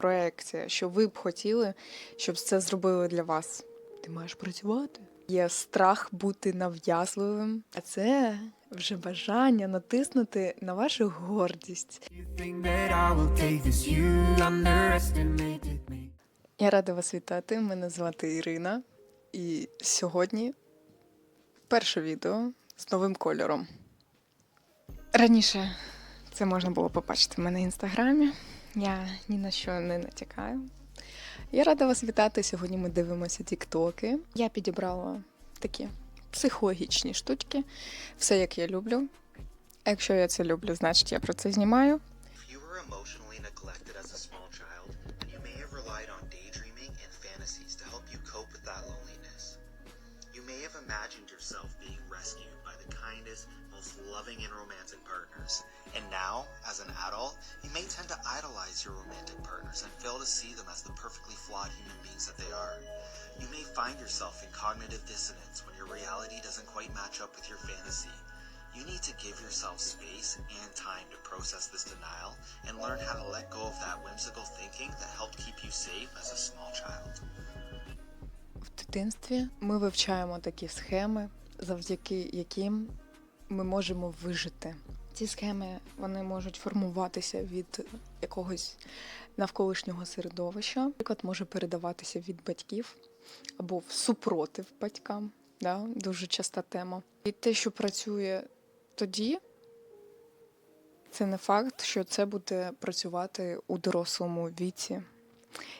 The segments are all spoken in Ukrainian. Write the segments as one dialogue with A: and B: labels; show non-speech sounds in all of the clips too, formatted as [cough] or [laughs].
A: проекція, що ви б хотіли, щоб це зробили для вас. Ти маєш працювати. Є страх бути нав'язливим, а це вже бажання натиснути на вашу гордість. Я рада вас вітати. Мене звати Ірина, і сьогодні перше відео з новим кольором. Раніше це можна було побачити в мене в інстаграмі. Я ні на що не натякаю. Я рада вас вітати. Сьогодні ми дивимося тіктоки. Я підібрала такі психологічні штучки, все як я люблю. Якщо я це люблю, значить я про це знімаю.
B: Imagined yourself being rescued by the kindest, most loving and romantic partners. And now, as an adult, you may tend to idolize your romantic partners and fail to see them as the perfectly flawed human beings that they are. You may find yourself in cognitive dissonance when your reality doesn't quite match up with your fantasy. You need to give yourself space and time to process this denial and learn how to let go of that whimsical thinking that helped keep you safe as a small child.
A: В дитинстві ми вивчаємо такі схеми, завдяки яким ми можемо вижити. Ці схеми вони можуть формуватися від якогось навколишнього середовища. Наприклад, може передаватися від батьків або в супротив батькам. Да? Дуже часта тема. І те, що працює тоді, це не факт, що це буде працювати у дорослому віці.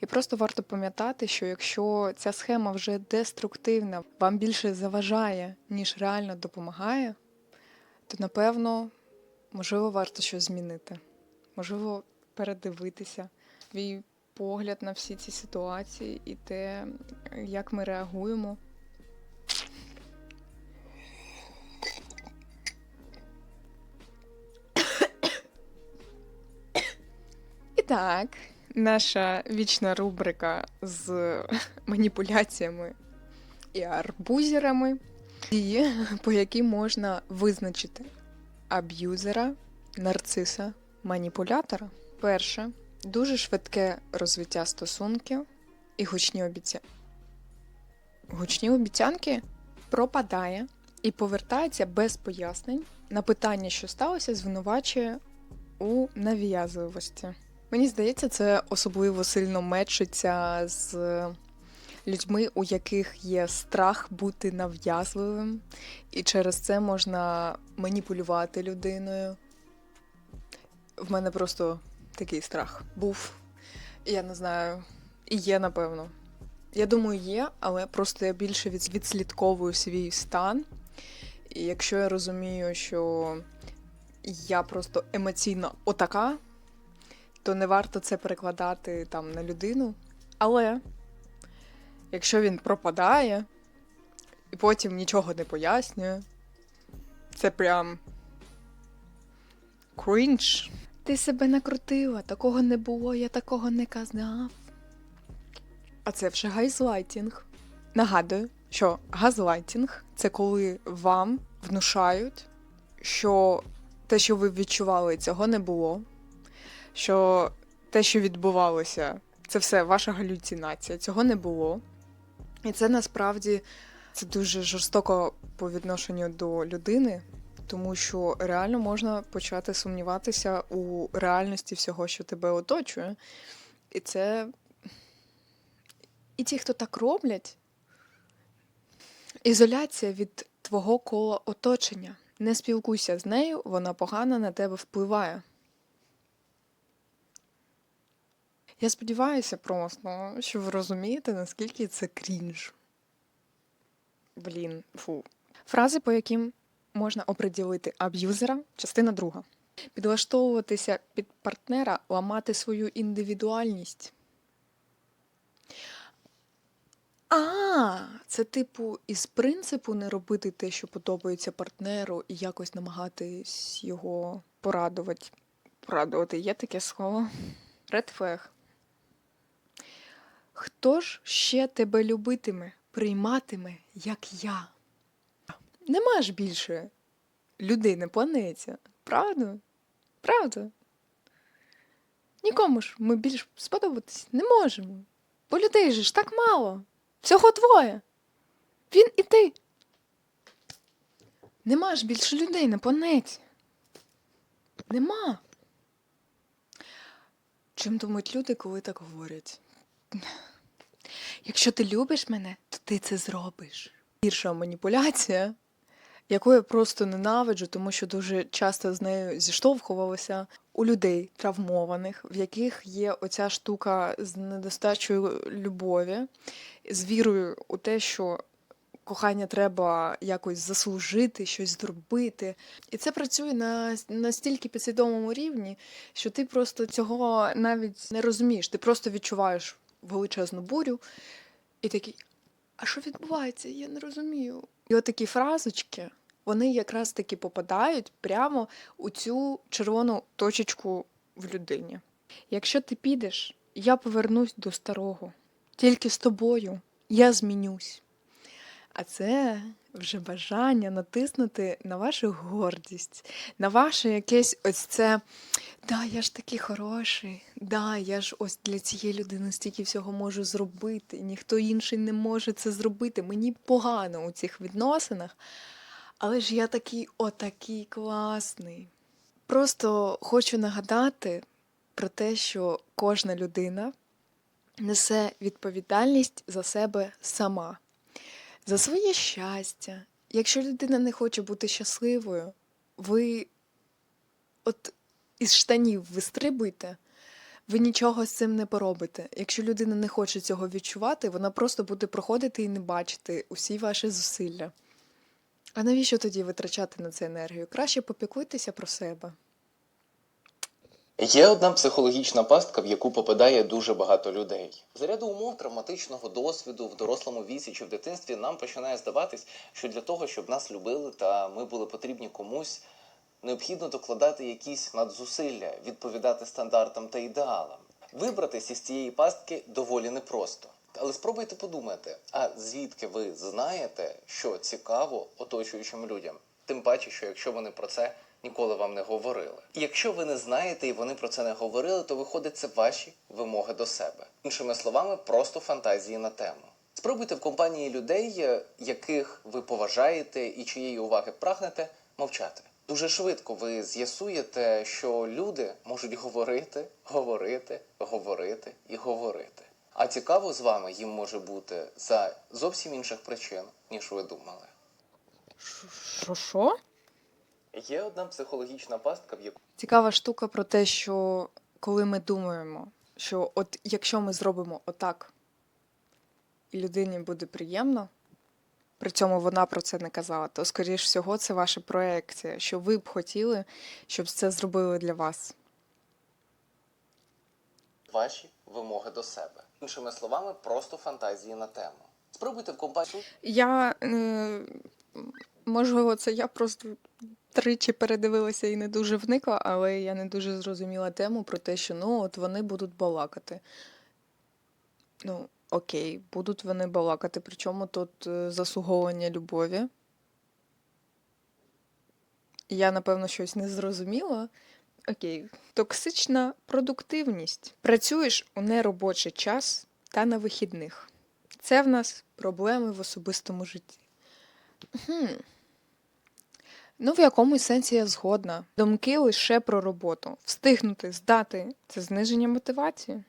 A: І просто варто пам'ятати, що якщо ця схема вже деструктивна, вам більше заважає, ніж реально допомагає, то напевно, можливо, варто щось змінити. Можливо, передивитися свій погляд на всі ці ситуації і те, як ми реагуємо. І так, наша вічна рубрика з маніпуляціями і арбузерами, по якій можна визначити аб'юзера, нарциса, маніпулятора. Перше, дуже швидке розвиття стосунків і гучні обіцянки. Гучні обіцянки пропадає і повертається без пояснень на питання, що сталося, звинувачує у нав'язливості. Мені здається, це особливо сильно мечиться з людьми, у яких є страх бути нав'язливим, і через це можна маніпулювати людиною. В мене просто такий страх був. Я не знаю, і є, напевно. Я думаю, є, але просто я більше відслідковую свій стан. І якщо я розумію, що я просто емоційно отака, то не варто це перекладати там на людину. Але якщо він пропадає і потім нічого не пояснює, це прям крінж. Ти себе накрутила, такого не було, я такого не казав. А це вже газлайтінг. Нагадую, що газлайтінг це коли вам внушають, що те, що ви відчували, цього не було що те, що відбувалося, це все ваша галюцинація, цього не було. І це насправді це дуже жорстоко по відношенню до людини, тому що реально можна почати сумніватися у реальності всього, що тебе оточує. І це. І ті, хто так роблять, ізоляція від твого кола оточення. Не спілкуйся з нею, вона погано на тебе впливає. Я сподіваюся просто, що ви розумієте, наскільки це крінж. Блін, фу. Фрази, по яким можна оприділити аб'юзера, частина друга. Підлаштовуватися під партнера, ламати свою індивідуальність. А, це типу із принципу не робити те, що подобається партнеру, і якось намагатись його порадувати. Порадувати є таке слово. Flag. Хто ж ще тебе любитиме, прийматиме, як я? Нема ж більше людей на планеті, правда? Правда? Нікому ж ми більш сподобатись не можемо. Бо людей же ж так мало. Всього двоє. Він і ти. Нема ж більше людей на планеті. Нема. Чим думають люди, коли так говорять? Якщо ти любиш мене, то ти це зробиш. Гірша маніпуляція, яку я просто ненавиджу, тому що дуже часто з нею зіштовхувалася у людей травмованих, в яких є оця штука з недостачою любові, з вірою у те, що кохання треба якось заслужити, щось зробити. І це працює на настільки підсвідомому рівні, що ти просто цього навіть не розумієш. Ти просто відчуваєш величезну бурю і такий, а що відбувається? Я не розумію. І отакі фразочки, вони якраз таки попадають прямо у цю червону точечку в людині. Якщо ти підеш, я повернусь до старого. Тільки з тобою я змінюсь. А це вже бажання натиснути на вашу гордість, на ваше якесь ось це. Да, я ж такий хороший, да, я ж ось для цієї людини стільки всього можу зробити. Ніхто інший не може це зробити. Мені погано у цих відносинах, але ж я такий отакий класний. Просто хочу нагадати про те, що кожна людина несе відповідальність за себе сама за своє щастя. Якщо людина не хоче бути щасливою, ви от із штанів вистрибуйте, ви нічого з цим не поробите. Якщо людина не хоче цього відчувати, вона просто буде проходити і не бачити усі ваші зусилля. А навіщо тоді витрачати на це енергію? Краще попіклуйтеся про себе.
C: Є одна психологічна пастка, в яку попадає дуже багато людей. За ряду умов травматичного досвіду в дорослому віці чи в дитинстві нам починає здаватись, що для того, щоб нас любили та ми були потрібні комусь, необхідно докладати якісь надзусилля, відповідати стандартам та ідеалам. Вибратись із цієї пастки доволі непросто. Але спробуйте подумати, а звідки ви знаєте, що цікаво оточуючим людям? Тим паче, що якщо вони про це ніколи вам не говорили. І якщо ви не знаєте і вони про це не говорили, то виходить це ваші вимоги до себе. Іншими словами, просто фантазії на тему. Спробуйте в компанії людей, е, яких ви поважаєте і чиєї уваги прагнете, мовчати. Дуже швидко ви з'ясуєте, що люди можуть говорити, говорити, говорити і говорити. А цікаво з вами їм може бути за зовсім інших причин, ніж ви думали.
A: Що що?
C: Є одна психологічна пастка, в яку
A: Цікава штука про те, що коли ми думаємо, що от якщо ми зробимо отак, і людині буде приємно, при цьому вона про це не казала, то, скоріш всього, це ваша проекція, що ви б хотіли, щоб це зробили для вас.
C: ваші вимоги до себе. Іншими словами, просто фантазії на тему. Спробуйте в компанії
A: Я е, можливо, це я просто тричі передивилася і не дуже вникла, але я не дуже зрозуміла тему про те, що ну от вони будуть балакати. Ну, окей, будуть вони балакати. Причому тут е, заслуговування любові. Я, напевно, щось не зрозуміла. Окей, токсична продуктивність. Працюєш у неробочий час та на вихідних. Це в нас проблеми в особистому житті. Хм. Ну, в якомусь сенсі я згодна. Думки лише про роботу. Встигнути здати це зниження мотивації.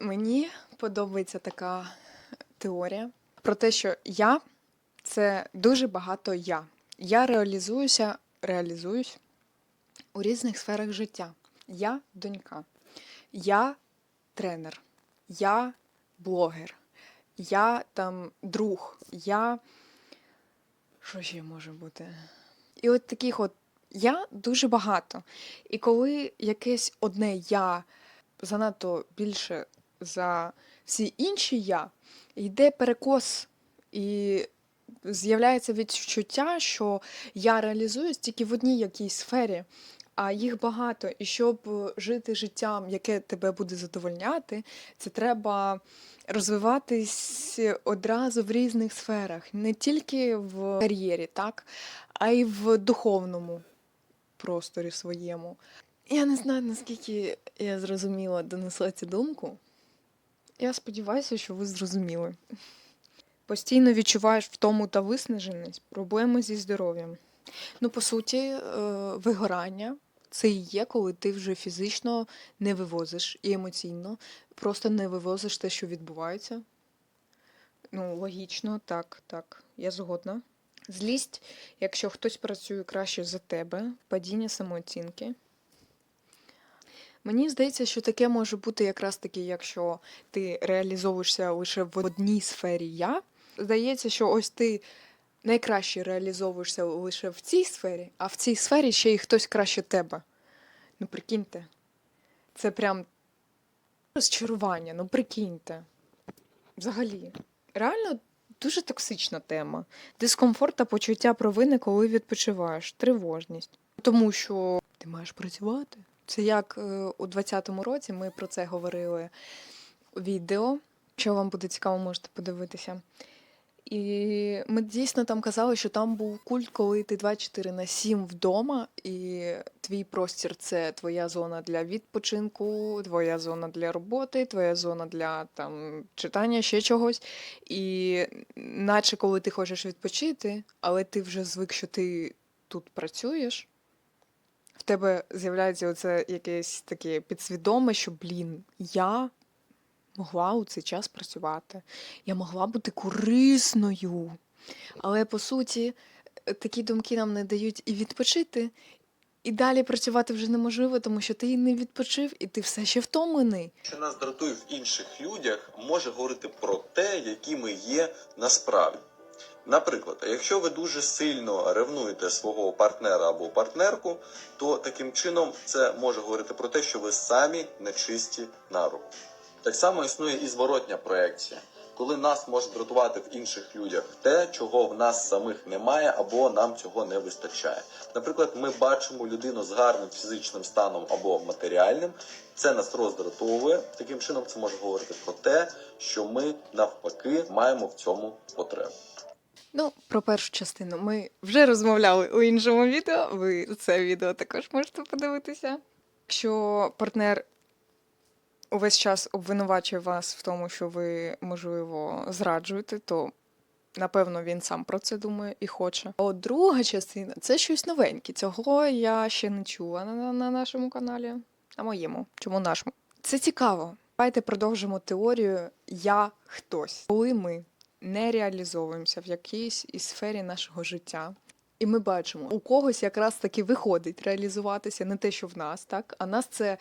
A: Мені подобається така теорія про те, що я це дуже багато я. Я реалізуюся, реалізуюсь у різних сферах життя. Я донька, я тренер, я блогер, я там друг, я. Що ще може бути? І от таких от я дуже багато. І коли якесь одне я занадто більше за всі інші я, йде перекос і з'являється відчуття, що я реалізуюсь тільки в одній якійсь сфері, а їх багато. І щоб жити життям, яке тебе буде задовольняти, це треба розвиватись одразу в різних сферах, не тільки в кар'єрі, так, а й в духовному просторі своєму. Я не знаю, наскільки я зрозуміла, донесла цю думку. Я сподіваюся, що ви зрозуміли. Постійно відчуваєш втому та виснаженість, проблеми зі здоров'ям. Ну, по суті, е, вигорання це і є, коли ти вже фізично не вивозиш і емоційно, просто не вивозиш те, що відбувається. Ну, логічно, так, так, я згодна. Злість, якщо хтось працює краще за тебе, падіння самооцінки. Мені здається, що таке може бути якраз таки, якщо ти реалізовуєшся лише в одній сфері я. Здається, що ось ти найкраще реалізовуєшся лише в цій сфері, а в цій сфері ще й хтось краще тебе. Ну, прикиньте. Це прям розчарування, ну прикиньте. Взагалі, реально дуже токсична тема. Дискомфорт та почуття провини, коли відпочиваєш, тривожність. Тому що ти маєш працювати. Це як е, у 20-му році ми про це говорили у відео. Якщо вам буде цікаво, можете подивитися. І ми дійсно там казали, що там був культ, коли ти 24 на 7 вдома, і твій простір це твоя зона для відпочинку, твоя зона для роботи, твоя зона для там читання, ще чогось. І наче коли ти хочеш відпочити, але ти вже звик, що ти тут працюєш, в тебе з'являється оце якесь таке підсвідоме, що блін, я могла у цей час працювати. Я могла бути корисною. Але по суті, е, такі думки нам не дають і відпочити, і далі працювати вже неможливо, тому що ти і не відпочив, і ти все ще втомлений.
D: що нас дратує в інших людях, може говорити про те, які ми є насправді. Наприклад, якщо ви дуже сильно ревнуєте свого партнера або партнерку, то таким чином це може говорити про те, що ви самі нечисті на руку. Так само існує і зворотня проекція, коли нас може дратувати в інших людях те, чого в нас самих немає, або нам цього не вистачає. Наприклад, ми бачимо людину з гарним фізичним станом або матеріальним, це нас роздратовує. Таким чином, це може говорити про те, що ми навпаки маємо в цьому потребу.
A: Ну, про першу частину ми вже розмовляли у іншому відео. Ви це відео також можете подивитися. Якщо партнер увесь час обвинувачує вас в тому, що ви, можливо, зраджуєте, то напевно він сам про це думає і хоче. А от друга частина це щось новеньке. Цього я ще не чула на, на нашому каналі, на моєму. Чому нашому? Це цікаво. Давайте продовжимо теорію Я хтось. Коли ми не реалізовуємося в якійсь із сфері нашого життя. І ми бачимо, у когось якраз таки виходить реалізуватися не те, що в нас, так а нас це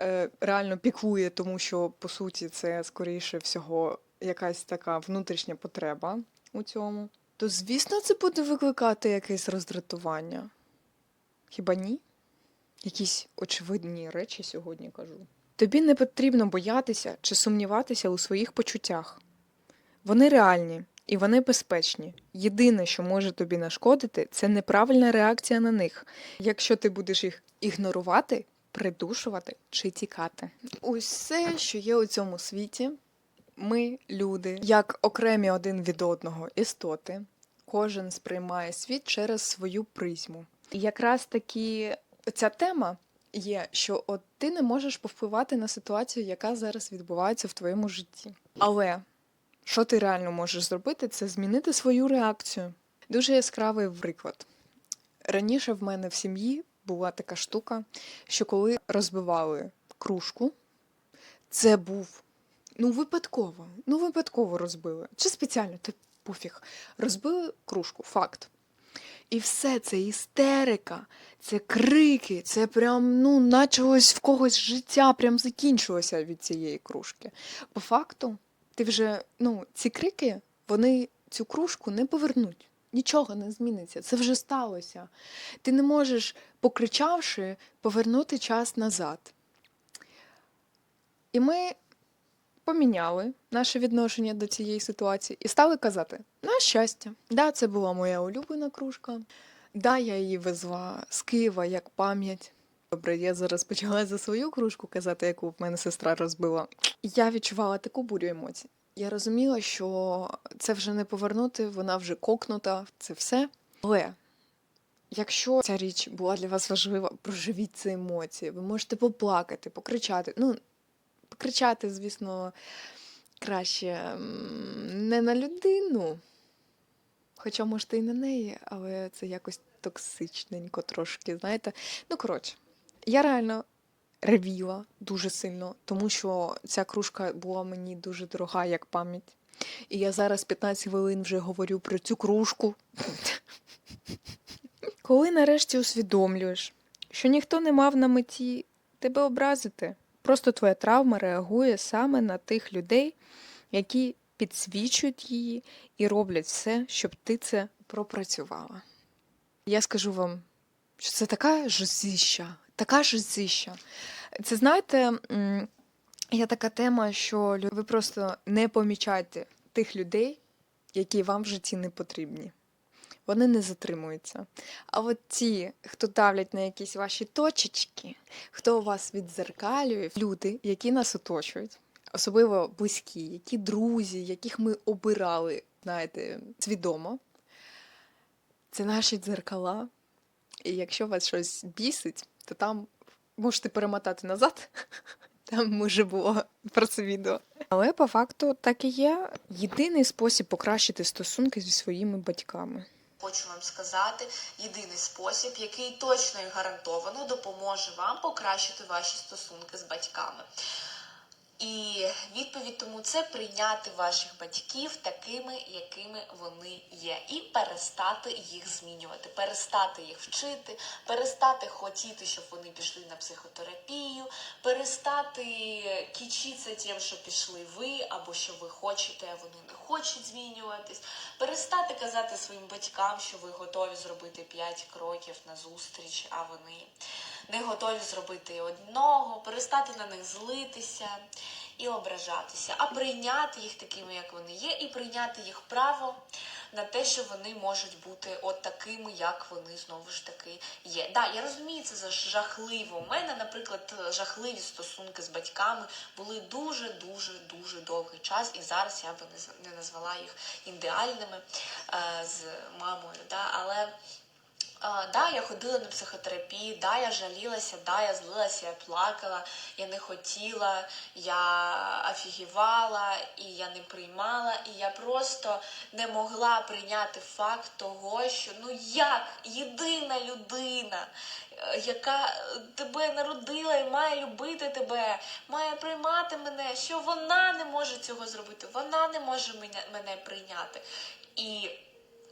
A: е, реально пікує, тому що по суті це скоріше всього якась така внутрішня потреба у цьому. То звісно, це буде викликати якесь роздратування. Хіба ні? Якісь очевидні речі сьогодні кажу. Тобі не потрібно боятися чи сумніватися у своїх почуттях. Вони реальні і вони безпечні. Єдине, що може тобі нашкодити, це неправильна реакція на них. Якщо ти будеш їх ігнорувати, придушувати чи тікати. Усе, що є у цьому світі, ми, люди, як окремі один від одного істоти, кожен сприймає світ через свою призму. І якраз таки ця тема є, що от ти не можеш повпливати на ситуацію, яка зараз відбувається в твоєму житті. Але що ти реально можеш зробити, це змінити свою реакцію. Дуже яскравий приклад. Раніше в мене в сім'ї була така штука, що коли розбивали кружку, це був ну випадково, ну випадково розбили. Чи спеціально, ти пофіг. Розбили кружку, факт. І все це істерика, це крики, це прям, ну, наче в когось життя прям закінчилося від цієї кружки. По факту, ти вже, ну, ці крики, вони цю кружку не повернуть. Нічого не зміниться. Це вже сталося. Ти не можеш, покричавши, повернути час назад. І ми поміняли наше відношення до цієї ситуації і стали казати: на щастя, да, це була моя улюблена кружка. Да, я її везла з Києва як пам'ять. Добре, я зараз почала за свою кружку казати, яку в мене сестра розбила. Я відчувала таку бурю емоцій. Я розуміла, що це вже не повернути, вона вже кокнута, це все. Але Якщо ця річ була для вас важлива, проживіть ці емоції. Ви можете поплакати, покричати. Ну, покричати, звісно, краще не на людину. Хоча, можете, і на неї, але це якось токсичненько трошки, знаєте. Ну, коротше, я реально ревіла дуже сильно, тому що ця кружка була мені дуже дорога як пам'ять. І я зараз 15 хвилин вже говорю про цю кружку. Коли нарешті усвідомлюєш, що ніхто не мав на меті тебе образити, просто твоя травма реагує саме на тих людей, які підсвічують її і роблять все, щоб ти це пропрацювала. Я скажу вам, що це така жизища, така жизища. Це знаєте, є така тема, що ви просто не помічаєте тих людей, які вам в житті не потрібні. Вони не затримуються. А от ті, хто давлять на якісь ваші точечки, хто вас відзеркалює, люди, які нас оточують, особливо близькі, які друзі, яких ми обирали, знаєте, свідомо, це наші дзеркала. І якщо вас щось бісить, то там можете перемотати назад. [laughs] Там може було про це відео. Але по факту так і є єдиний спосіб покращити стосунки зі своїми батьками.
E: Хочу вам сказати єдиний спосіб, який точно і гарантовано допоможе вам покращити ваші стосунки з батьками. І відповідь тому це прийняти ваших батьків такими, якими вони є, і перестати їх змінювати, перестати їх вчити, перестати хотіти, щоб вони пішли на психотерапію, перестати кічитися тим, що пішли ви, або що ви хочете, а вони не хочуть змінюватись, перестати казати своїм батькам, що ви готові зробити 5 кроків на зустріч, а вони не готові зробити одного, перестати на них злитися і ображатися, а прийняти їх такими, як вони є, і прийняти їх право на те, що вони можуть бути от такими, як вони знову ж таки є. Да, я розумію, це жахливо. У мене, наприклад, жахливі стосунки з батьками були дуже, дуже, дуже довгий час, і зараз я би не назвала їх ідеальними е, з мамою. Да, але да, я ходила на психотерапію, да, я жалілася, да, я злилася, я плакала, я не хотіла, я офігівала, і я не приймала, і я просто не могла прийняти факт того, що ну як єдина людина, е, яка тебе народила і має любити тебе, має приймати мене, що вона не може цього зробити, вона не може мене, мене прийняти. І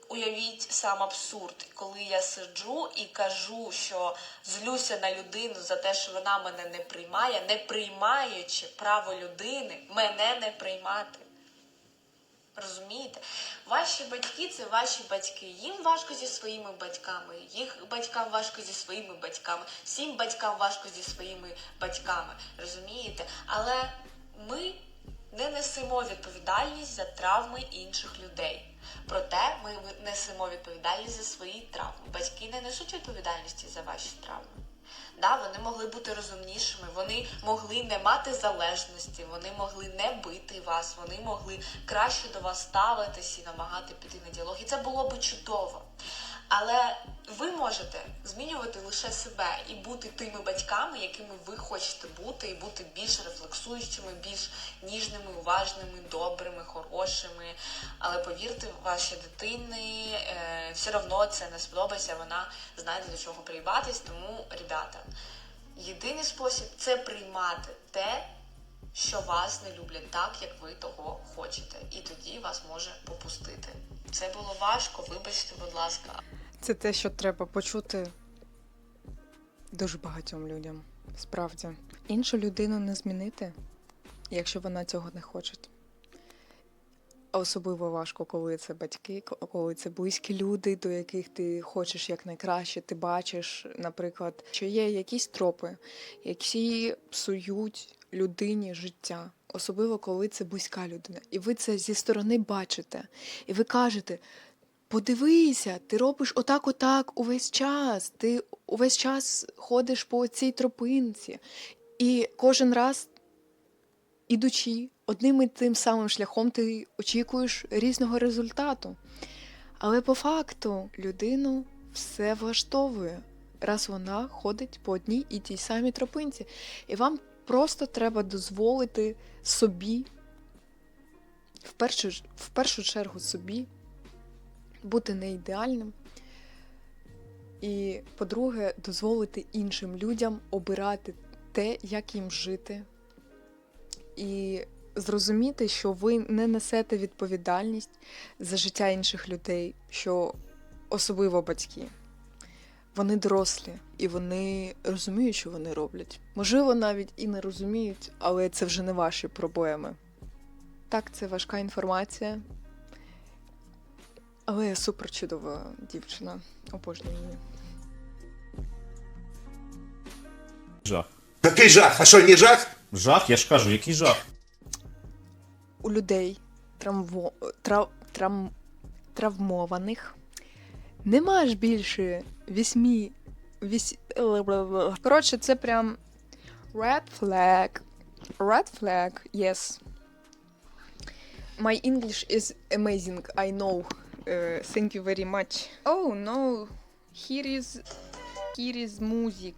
E: Уявіть сам абсурд, коли я сиджу і кажу, що злюся на людину за те, що вона мене не приймає, не приймаючи право людини мене не приймати. Розумієте? Ваші батьки це ваші батьки. Їм важко зі своїми батьками, їх батькам важко зі своїми батьками, всім батькам важко зі своїми батьками. Розумієте? Але ми не несемо відповідальність за травми інших людей. Проте ми несемо відповідальність за свої травми. Батьки не несуть відповідальності за ваші травми. Да, вони могли бути розумнішими, вони могли не мати залежності, вони могли не бити вас, вони могли краще до вас ставитись і намагати піти на діалог. І це було би чудово. Але ви можете змінювати лише себе і бути тими батьками, якими ви хочете бути, і бути більш рефлексуючими, більш ніжними, уважними, добрими, хорошими. Але повірте, вашій дитині е, все одно це не сподобається, вона знайде до чого приїбатись. Тому, ребята, єдиний спосіб це приймати те, що вас не люблять так, як ви того хочете. І тоді вас може попустити. Це було важко, вибачте, будь ласка.
A: Це те, що треба почути дуже багатьом людям. Справді. Іншу людину не змінити, якщо вона цього не хоче. Особливо важко, коли це батьки, ко- коли це близькі люди, до яких ти хочеш якнайкраще. Ти бачиш, наприклад, що є якісь тропи, які псують людині життя. Особливо, коли це близька людина. І ви це зі сторони бачите. І ви кажете: подивися, ти робиш отак, отак увесь час. Ти увесь час ходиш по цій тропинці. І кожен раз, ідучи одним і тим самим шляхом, ти очікуєш різного результату. Але по факту людину все влаштовує, раз вона ходить по одній і тій самій тропинці. І вам просто треба дозволити собі, в першу, в першу чергу собі, бути не ідеальним. І, по-друге, дозволити іншим людям обирати те, як їм жити. І зрозуміти, що ви не несете відповідальність за життя інших людей, що особливо батьки. Вони дорослі і вони розуміють, що вони роблять. Можливо, навіть і не розуміють, але це вже не ваші проблеми. Так, це важка інформація. Але я супер чудова дівчина. Обожнюю її.
F: Жах.
G: Какий жах? А що, не жах?
F: Жах, я ж кажу, який жах.
A: у людей травмо... трав... трав... травмованих нема ж більше вісьмі. Вісь... Коротше, це прям red flag. Red flag, yes. My English is amazing, I know. Uh, thank you very much. Oh no, here is here is music.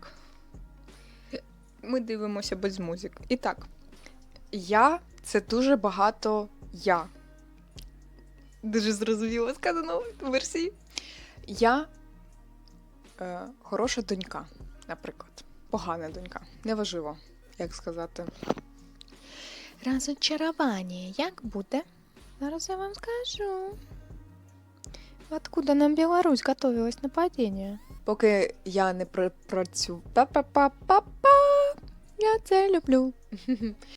A: Ми дивимося без музик. І так, я це дуже багато я. Дуже зрозуміло сказано в версії. Я хороша донька, наприклад. Погана донька. Неважливо, як сказати. Разочарование як буде? Зараз я вам скажу. Откуда нам Білорусь готовилась нападіння? Поки я не припрацю. Па-па-па-па-па. Я це люблю. [laughs]